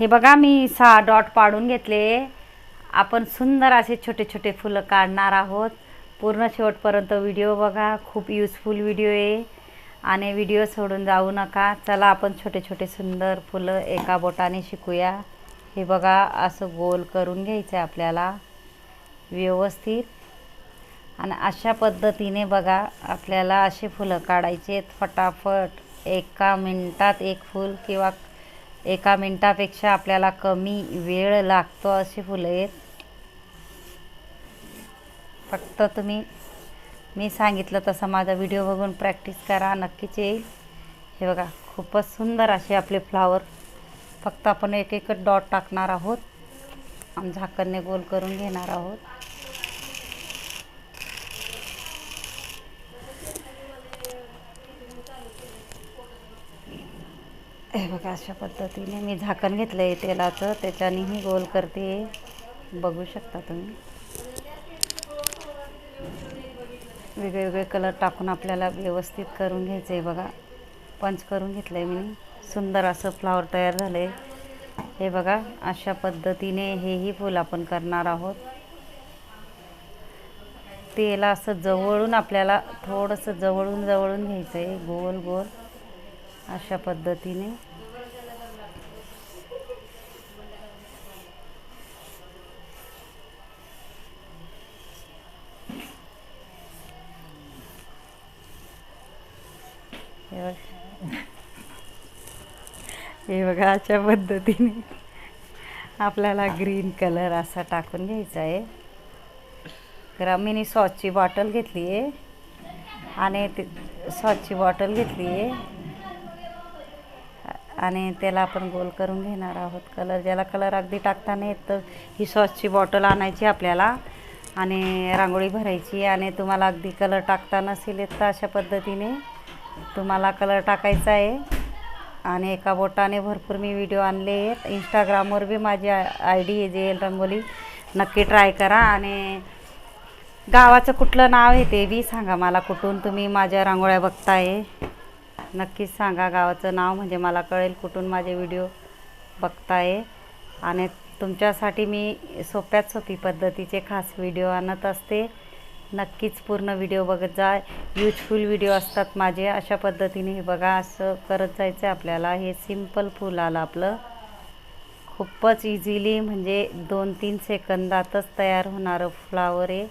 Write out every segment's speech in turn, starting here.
हे बघा मी सहा डॉट पाडून घेतले. आपण सुंदर असे छोटे छोटे फुलं काढणार आहोत. पूर्ण शेवटपर्यंत व्हिडिओ बघा खूप यूजफुल व्हिडिओ आहे. आणि व्हिडिओ सोडून जाऊ नका. चला आपण छोटे छोटे सुंदर फुलं एका बोटाने शिकूया. हे बघा असं गोल करून घ्यायचं आहे आपल्याला. व्यवस्थित. आणि अशा पद्धतीने बघा आपल्याला असे फुलं काढायचे आहेत फटाफट. एका मिनटात एक फूल किंवा एका मिनटापेक्षा आपल्याला कमी वेळ लागतो अशी फुलं आहेत. फक्त तुम्ही मी सांगितलं तसं माझा व्हिडिओ बघून प्रॅक्टिस करा नक्कीच येईल. हे बघा खूपच सुंदर असे आपले फ्लावर. फक्त आपण एक एक डॉट टाकणार आहोत आणि झाकणने गोल करून घेणार आहोत. हे बघा अशा पद्धतीने मी झाकण घेतलं आहे तेलाचं. त्याच्यानेही गोल करते. बघू शकता तुम्ही. वेगवेगळे कलर टाकून आपल्याला व्यवस्थित करून घ्यायचं आहे बघा. पंच करून घेतलं आहे मी. सुंदर असं फ्लावर तयार झालं आहे हे बघा अशा पद्धतीने हेही फूल आपण करणार आहोत. तेला असं जवळून आपल्याला थोडंसं जवळून जवळून घ्यायचं आहे गोल गोल. अशा पद्धतीने. हे बघा. अशा पद्धतीने. आपल्याला ग्रीन कलर असा टाकून घ्यायचा आहे. ग्रामीणी सॉसची बॉटल घेतली आहे. आणि ते सॉसची बॉटल घेतली आहे. आणि त्याला आपण गोल करून घेणार आहोत. कलर ज्याला कलर अगदी टाकता नाही तर ही सॉसची बॉटल आणायची आपल्याला आणि रांगोळी भरायची आणि तुम्हाला अगदी कलर टाकता नसेल येत तर अशा पद्धतीने. तुम्हाला कलर टाकायचा आहे आणि एका बोटाने भरपूर मी व्हिडिओ आणले आहेत. इंस्टाग्रामवर बी माझी I D J L Rangoli. नक्की ट्राय करा आणि गावाचं कुठलं नाव आहे ते बी सांगा मला कुठून तुम्ही माझ्या रांगोळ्या बघताय. नक्कीच सांगा गावाचं नाव म्हणजे मला कळेल कुठून माझे व्हिडिओ बघताय. आणि तुमच्यासाठी मी सोप्यात सोपी पद्धतीचे खास व्हिडिओ आणत असते. नक्कीच पूर्ण व्हिडिओ बघत जा. युजफुल व्हिडिओ असतात माझे अशा पद्धतीने हे बघा असं करत जायचं आहे आपल्याला. हे सिंपल फूल आलं आपलं. खूपच इझिली म्हणजे दोन तीन सेकंदातच तयार होणारं फ्लावर आहे.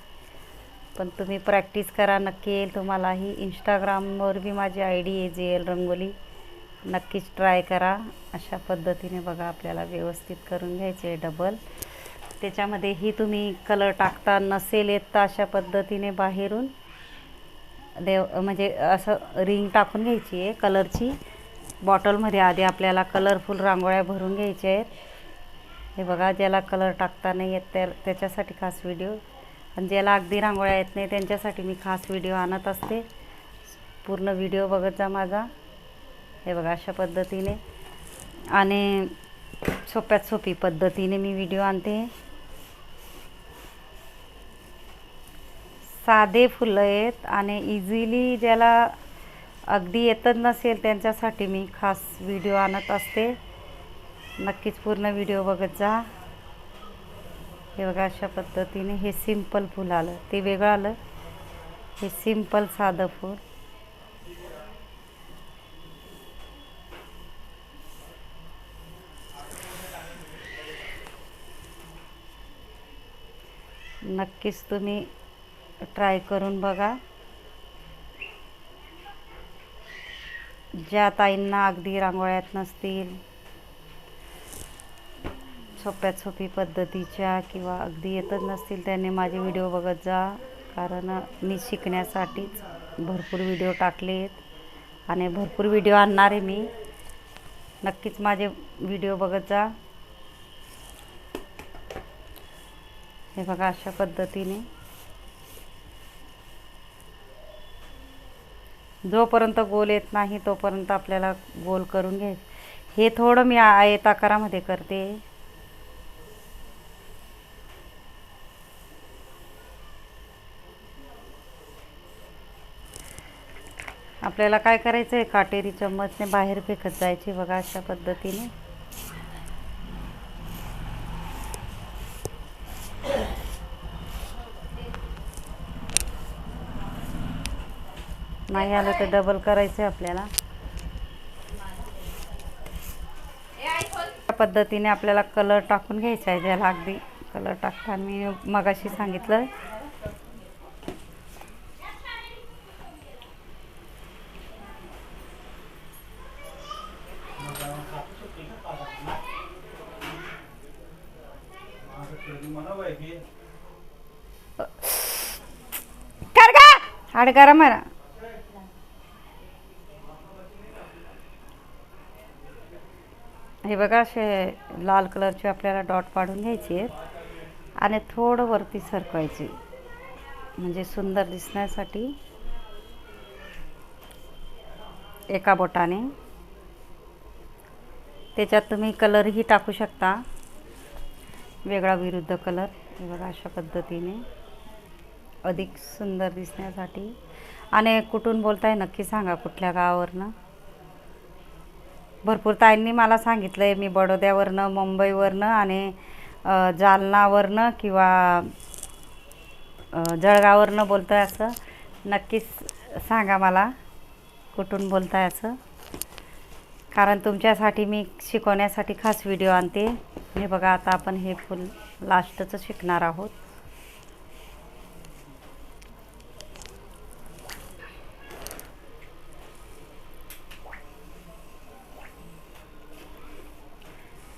पण तुम्ही प्रॅक्टिस करा नक्की येईल तुम्हालाही इंस्टाग्रामवर बी माझी आय डी आहे येईल एल रंगोली. नक्कीच ट्राय करा. अशा पद्धतीने बघा आपल्याला व्यवस्थित करून घ्यायचे आहे डबल त्याच्यामध्येही तुम्ही कलर टाकता नसेल येत तर अशा पद्धतीने बाहेरून देव म्हणजे असं रिंग टाकून घ्यायची आहे कलरची बॉटलमध्ये आधी आपल्याला कलरफुल रांगोळ्या भरून घ्यायच्या आहेत. हे बघा ज्याला कलर टाकता नाही येत त्या त्याच्यासाठी खास व्हिडिओ आणि ज्याला अगदी रांगोळ्या येत नाही त्यांच्यासाठी मी खास व्हिडिओ आणत असते. पूर्ण व्हिडिओ बघत जा माझा. हे बघा अशा पद्धतीने. आणि सोप्यात सोपी पद्धतीने मी व्हिडिओ आणते. साधे फुलं आहेत आणि इझिली ज्याला अगदी येतच नसेल त्यांच्यासाठी मी खास व्हिडिओ आणत असते. नक्कीच पूर्ण व्हिडिओ बघत जा. हे बघा अशा पद्धतीने हे सिंपल फूल आलं. ते वेगळं आलं. हे सिंपल साधं फूल. नक्कीच तुम्ही ट्राय करून बघा. ज्या ताईंना अगदी रांगोळ्यात नसतील सोप्यात सोपी पद्धतीच्या किंवा अगदी येतच नसतील त्यांनी माझे व्हिडिओ बघत जा. कारण मी शिकण्यासाठीच भरपूर व्हिडिओ टाकले आहेत. आणि भरपूर व्हिडिओ आणणार आहे मी. नक्कीच माझे व्हिडिओ बघत जा. हे बघा अशा पद्धतीने. जोपर्यंत गोल येत नाही तोपर्यंत आपल्याला गोल करून घ्याय हे थोडं मी आयत आकारामध्ये करते. आपल्याला काय करायचं आहे काटेरी चम्मचने बाहेर फेकत जायची बघा अशा पद्धतीने. नाही आलं तर डबल करायचं आहे आपल्याला. त्या पद्धतीने आपल्याला कलर टाकून घ्यायचा आहे ज्याला अगदी. कलर टाकता मी मगाशी सांगितलं कर का हाड करा मला हे बघा असे लाल कलरचे आपल्याला डॉट पाडून घ्यायचे आहेत आणि थोडं वरती सरकवायचे म्हणजे सुंदर दिसण्यासाठी एका बोटाने त्याच्यात तुम्ही कलरही टाकू शकता वेगळा विरुद्ध कलर हे बघा अशा पद्धतीने अधिक सुंदर दिसण्यासाठी. आणि कुठून बोलताय नक्की सांगा कुठल्या गावावरनं? भरपूर ताईंनी मला सांगितलं आहे मी बडोद्यावरनं मुंबईवरनं आणि जालनावरनं किंवा जळगाववरनं बोलतो आहे असं. नक्कीच सांगा मला कुठून बोलताय असं. कारण तुमच्यासाठी मी शिकवण्यासाठी खास व्हिडिओ आणते. हे बघा आता आपण हे फुल लास्टचं शिकणार आहोत.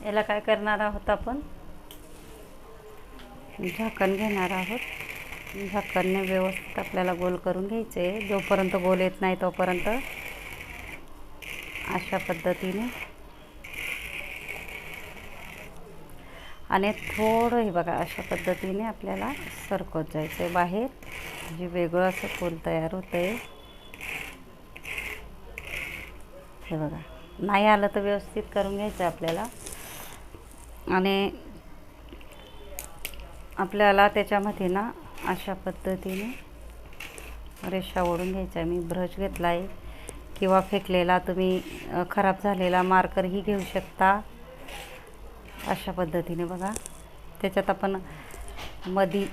याला काय करणार आहोत आपण? झाकण घेणार आहोत. झाकणने व्यवस्थित आपल्याला गोल करून घ्यायचे. आहे जोपर्यंत गोल येत नाही तोपर्यंत अशा पद्धतीने. आणि थोडं हे बघा अशा पद्धतीने आपल्याला सरकत जायचं आहे बाहेर. म्हणजे वेगळं असं फूल तयार होतं आहे हे बघा नाही आलं तर व्यवस्थित करून घ्यायचं आपल्याला. आणि आपल्याला त्याच्यामध्ये ना अशा पद्धतीने रेषा ओढून घ्यायचा आहे. मी ब्रश घेतला आहे किंवा फेकलेला तुम्ही खराब झालेला मार्करही घेऊ शकता. अशा पद्धतीने बघा. त्याच्यात आपण मधी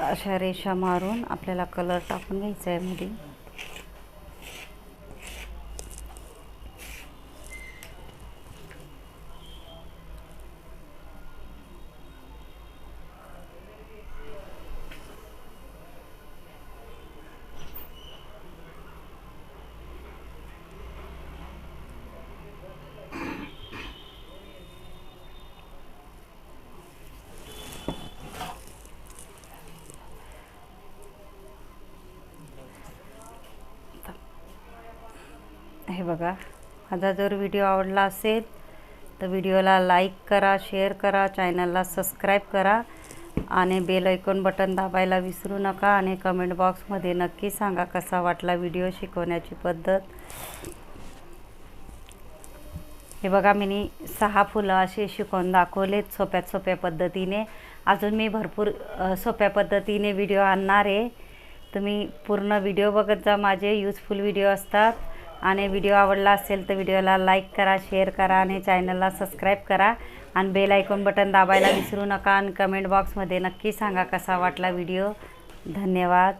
अशा रेषा मारून आपल्याला कलर टाकून घ्यायचा आहे मध्ये हे बघा. माझा जर व्हिडिओ आवडला असेल तर व्हिडिओला लाईक करा शेअर करा चॅनलला सबस्क्राईब करा आणि बेल ऐकून बटन दाबायला विसरू नका आणि कमेंट बॉक्समध्ये नक्की सांगा कसा वाटला व्हिडिओ शिकवण्याची पद्धत. हे बघा मी सहा फुलं असे शिकवून दाखवलेत सोप्यात सोप्या पद्धतीने. अजून मी भरपूर सोप्या पद्धतीने व्हिडिओ आणणार आहे. तुम्ही पूर्ण व्हिडिओ बघत जा माझे यूजफुल व्हिडिओ असतात. आणि व्हिडिओ आवडला असेल तर व्हिडिओला लाईक करा शेअर करा आणि चॅनलला सबस्क्राईब करा. आणि बेल ऐकून बटन दाबायला विसरू नका आणि कमेंट बॉक्समध्ये नक्की सांगा कसा वाटला व्हिडिओ धन्यवाद.